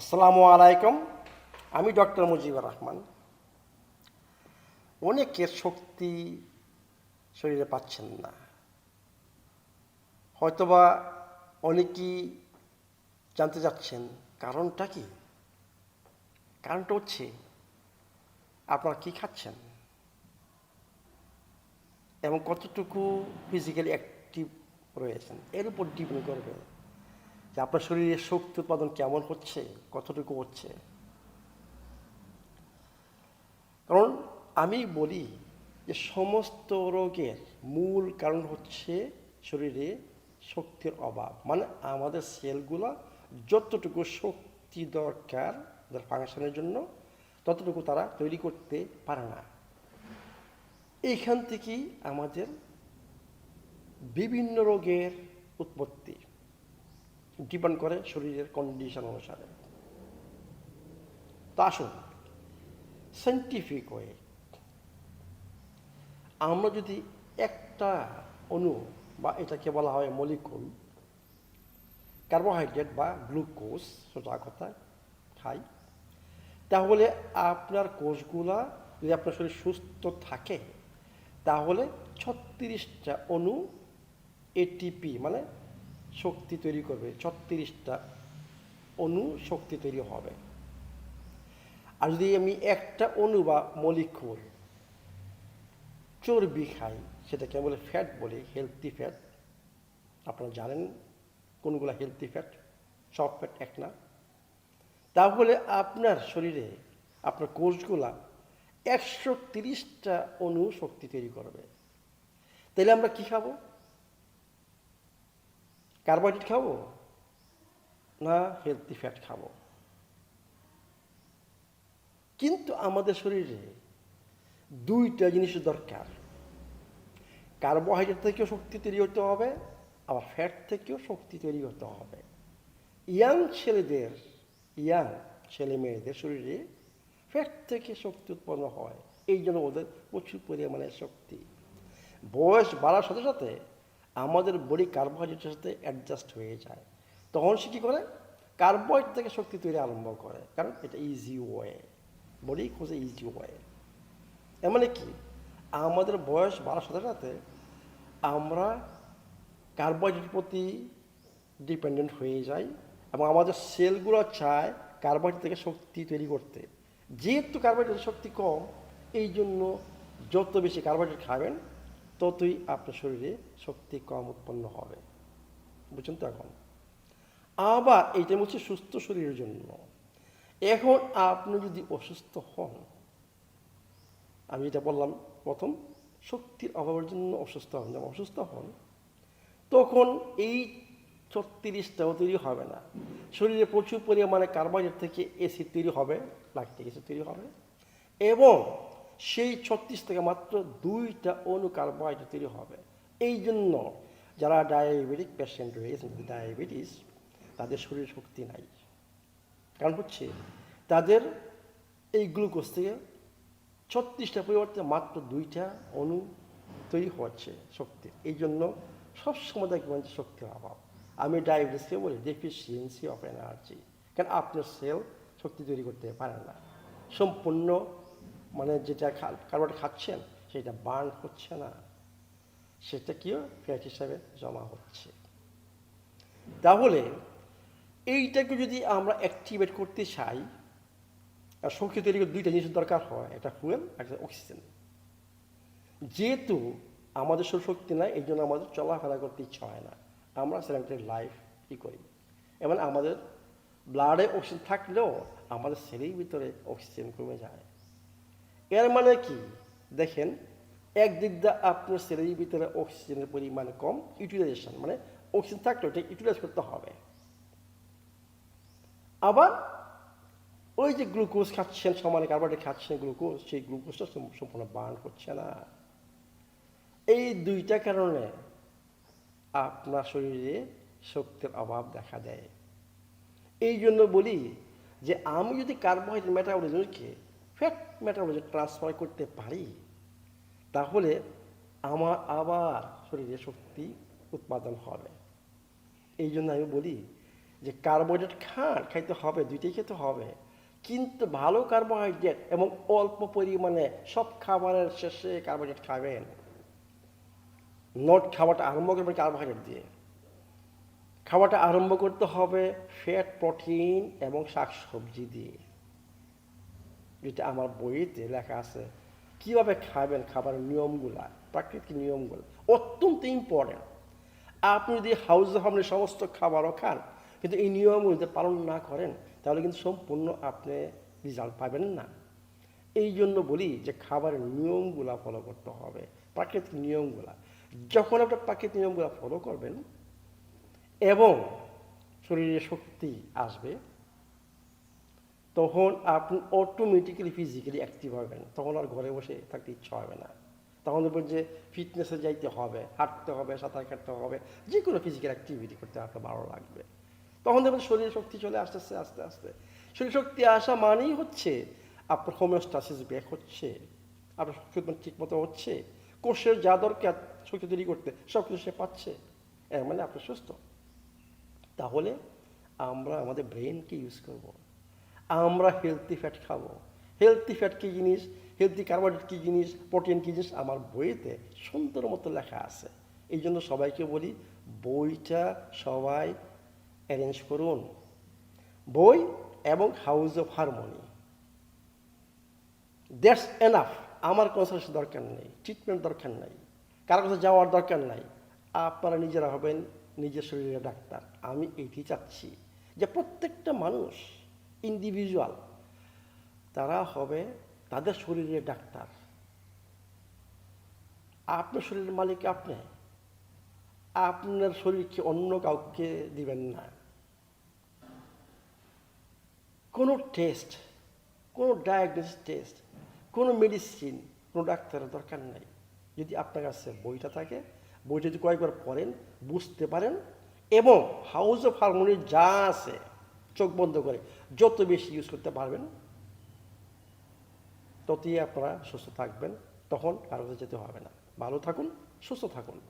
আসসালামু আলাইকুম, আমি ডক্টর মুজিবুর রহমান। অনেকের শক্তি শরীরে পাচ্ছেন না। হয়তোবা অনেকেই জানতে চাচ্ছেন, কারণটা কি? কারণটা হচ্ছে, আপনারা কি খাচ্ছেন? এবং কতটুকু ফিজিক্যালি অ্যাক্টিভ রয়েছেন? এর উপর ডিপেন্ড করবে। যে আপনার শরীরে শক্তি উৎপাদন কেমন হচ্ছে, কতটুকু হচ্ছে? কারণ আমি বলি যে সমস্ত রোগের মূল কারণ হচ্ছে শরীরে শক্তির অভাব। মানে আমাদের সেলগুলো যতটুকু শক্তি দরকার তাদের ফাংশনের জন্য, ততটুকু তারা তৈরি করতে পারে না। এইখান থেকেই আমাদের বিভিন্ন রোগের উৎপত্তি। ডিপেন্ড করে শরীরের কন্ডিশন অনুসারে। তা আসুন সাইন্টিফিক ওয়ে আমরা যদি একটা অণু বা এটাকে বলা হয় মলিকুল কার্বোহাইড্রেট বা গ্লুকোজ সোজা কথা, খাই, তাহলে আপনার কোষগুলা যদি আপনার শরীর সুস্থ থাকে, তাহলে ছত্রিশটা অণু এটিপি মানে শক্তি তৈরি করবে, ছত্রিশটা অণু শক্তি তৈরি হবে। আর যদি আমি একটা অণু বা মলিকুল চর্বি খাই, সেটাকে বলে ফ্যাট বলি হেলদি ফ্যাট আপনারা জানেন কোনগুলো হেলদি ফ্যাট সব ফ্যাট এক না। তাহলে আপনার শরীরে আপনার কোষগুলা একশো তিরিশটা অণু শক্তি তৈরি করবে। তাহলে আমরা কি খাব? কার্বোহাইড্রেট খাব? না হেলদি ফ্যাট খাব। কিন্তু আমাদের শরীরে দুইটা জিনিস দরকার। কার্বোহাইড্রেট থেকেও শক্তি তৈরি হতে হবে, আবার ফ্যাট থেকেও শক্তি তৈরি হতে হবে। ইয়াং ছেলেদের ইয়াং ছেলে মেয়েদের শরীরে ফ্যাট থেকে শক্তি উৎপন্ন হয়। এই জন্য ওদের প্রচুর পরিমাণে শক্তি। বয়স বাড়ার সাথে সাথে আমাদের বডি কার্বোহাইড্রেটের সাথে অ্যাডজাস্ট হয়ে যায়। তখন সে কী করে? কার্বোহাইড্রেট থেকে শক্তি তৈরি আরম্ভ করে। কারণ এটা ইজি ওয়ে বডি খোঁজে ইজি ওয়ে এর মানে কি? আমাদের বয়স বাড়ার সাথে সাথে আমরা কার্বোহাইড্রেটের প্রতি ডিপেন্ডেন্ট হয়ে যাই এবং আমাদের সেলগুলো চায় কার্বোহাইড্রেট থেকে শক্তি তৈরি করতে। যেহেতু কার্বোহাইড্রেটের শক্তি কম এই জন্য যত বেশি কার্বোহাইড্রেট খাবেন ততই আপনার শরীরে শক্তি কম উৎপন্ন হবে। বুঝছেন তো এখন? আবার এইটা হচ্ছে সুস্থ শরীরের জন্য। এখন আপনি যদি অসুস্থ হন, আমি যেটা বললাম, প্রথম, শক্তির অভাবের জন্য অসুস্থ হন। যখন অসুস্থ হন, তখন এই ছত্রিশটাও তৈরি হবে না। শরীরে প্রচুর পরিমাণে কার্বোহাইড্রেট থেকে এসিড তৈরি হবে লাকটিক অ্যাসিড তৈরি হবে। এবং সেই ছত্রিশ থেকে মাত্র দুইটা অণু কার্বোহাইড্রেট তৈরি হবে। এই জন্য যারা ডায়াবেটিক পেশেন্ট রয়েছেন ডায়াবেটিস, তাদের শরীরে শক্তি নাই। কারণ হচ্ছে তাদের এই গ্লুকোজ থেকে ছত্রিশটা পরিবর্তে মাত্র দুইটা অণু তৈরি হচ্ছে শক্তির এই জন্য সবসময় দেখবেন যে শক্তির অভাব। আমি ডায়াবেটিসকে বলি ডেফিসিয়েন্সি অফ এনার্জি কারণ আপনার সেল শক্তি তৈরি করতে পারে না। সম্পূর্ণ মানে যেটা কার্বোহাইড্রেট খাচ্ছেন, সেটা বার্ন হচ্ছে না। সেটা কিও ফ্যাট হিসাবে জমা হচ্ছে। তাহলে এইটাকে যদি আমরা অ্যাক্টিভেট করতে চাই, আর শক্তি তৈরি করতে দুইটা জিনিস দরকার হয়, একটা ফুয়েল একটা অক্সিজেন যেহেতু আমাদের শক্তি নাই, এই জন্য আমাদের চলাফেরা করতে ইচ্ছা হয় না। আমরা সেলেন্টেড লাইফ কী করি? এমন আমাদের ব্লাডে অক্সিজেন থাকলেও আমাদের শরীরের ভিতরে অক্সিজেন কমে যায়। এর মানে কি? দেখেন, একদিক দিয়ে আপনার শরীরের ভিতরে অক্সিজেনের পরিমাণ কম ইউটিলাইজেশন মানে অক্সিজেন থাকলেও এটা ইউটিলাইজ করতে হবে। আবার ওই যে গ্লুকোজ খাচ্ছেন, সমানে কার্বোহাইড্রেট খাচ্ছেন গ্লুকোজ সেই গ্লুকোজটা সম্পূর্ণ বার্ন করছে না। এই দুইটা কারণে আপনার শরীরে শক্তির অভাব দেখা দেয়। এই জন্য বলি যে, আমি যদি কার্বোহাইড্রেট মেটাবলিজমকে ফ্যাট মেটাবলিজম ট্রান্সফার করতে পারি, তাহলে আমার আবার শরীরে শক্তি উৎপাদন হবে। এই জন্য আমি বলি যে কার্বোহাইড্রেট খান, খাইতে হবে, দুইটাই খেতে হবে। কিন্তু ভালো কার্বোহাইড্রেট এবং অল্প পরিমাণে সব খাবারের শেষে কার্বোহাইড্রেট খাবেন। নট খাওয়াটা আরম্ভ করবেন কার্বোহাইড্রেট দিয়ে। খাওয়াটা আরম্ভ করতে হবে ফ্যাট প্রোটিন এবং শাকসবজি দিয়ে। যেটা আমার বইতে লেখা আছে, কীভাবে খাবেন খাবারের নিয়মগুলা, প্রাকৃতিক নিয়মগুলো, অত্যন্ত ইম্পর্টেন্ট আপনি যদি হাউস আপনি সমস্ত খাবারও খান, কিন্তু এই নিয়মগুলো যদি পালন না করেন, তাহলে কিন্তু সম্পূর্ণ আপনি রেজাল্ট পাবেন না। এই জন্য বলি যে খাবারের নিয়মগুলা ফলো করতে হবে, প্রাকৃতিক নিয়মগুলা। যখন আপনি প্রাকৃতিক নিয়মগুলা ফলো করবেন, এবং শরীরে শক্তি আসবে তখন আপনি অটোমেটিক্যালি ফিজিক্যালি অ্যাক্টিভ হবেন। তখন আর ঘরে বসে থাকতে ইচ্ছা হবে না। তখন দেখবেন যে ফিটনেসে যাইতে হবে, হাঁটতে হবে, সাঁতার কাটতে হবে যে কোনো ফিজিক্যাল অ্যাক্টিভিটি করতে আপনার ভালো লাগবে। তখন দেখবেন শরীরে শক্তি চলে আসতেছে, আস্তে আস্তে। শরীর শক্তি আসা মানেই হচ্ছে আপনার হোমিওস্টাসিস ব্যাক হচ্ছে, আপনার ট্রিটমেন্ট ঠিক মতো হচ্ছে, কোষের যা দরকার শক্তি তৈরি করতে সব কিছু সে পাচ্ছে, এর মানে আপনি সুস্থ। তাহলে আমরা আমাদের ব্রেনকে ইউজ করব। আমরা হেলদি ফ্যাট খাব। হেলদি ফ্যাট কী জিনিস? হেলদি কার্বোহাইড্রেট কী জিনিস? প্রোটিন কী জিনিস? আমার বইতে সুন্দর মতো লেখা আছে। এই জন্য সবাইকে বলি, বইটা সবাই অ্যারেঞ্জ করুন। বই এবং house of harmony that's enough আমার কনসালটেশন দরকার নেই ট্রিটমেন্ট দরকার নাই। কারও কাছে যাওয়ার দরকার নাই। আপনারা নিজেরা হবেন, নিজের শরীরের ডাক্তার। আমি এইটি চাচ্ছি যে প্রত্যেকটা মানুষ ইন্ডিভিজুয়াল তারা হবে তাদের শরীরের ডাক্তার। আপনার শরীরের মালিক আপনি। আপনার শরীরকে অন্য কাউকে দিবেন না। কোনো টেস্ট কোনো ডায়াগনোসিস টেস্ট কোনো মেডিসিন কোনো ডাক্তারের দরকার নাই। যদি আপনার কাছে বইটা থাকে বইটা যদি কয়েকবার পড়েন, বুঝতে পারেন এবং হাউস অফ হারমোনির যা আছে, চোখ বন্ধ করে যত বেশি ইউজ করতে পারবেন, ততই আপনারা সুস্থ থাকবেন, তখন কারও যেতে হবে না। ভালো থাকুন, সুস্থ থাকুন।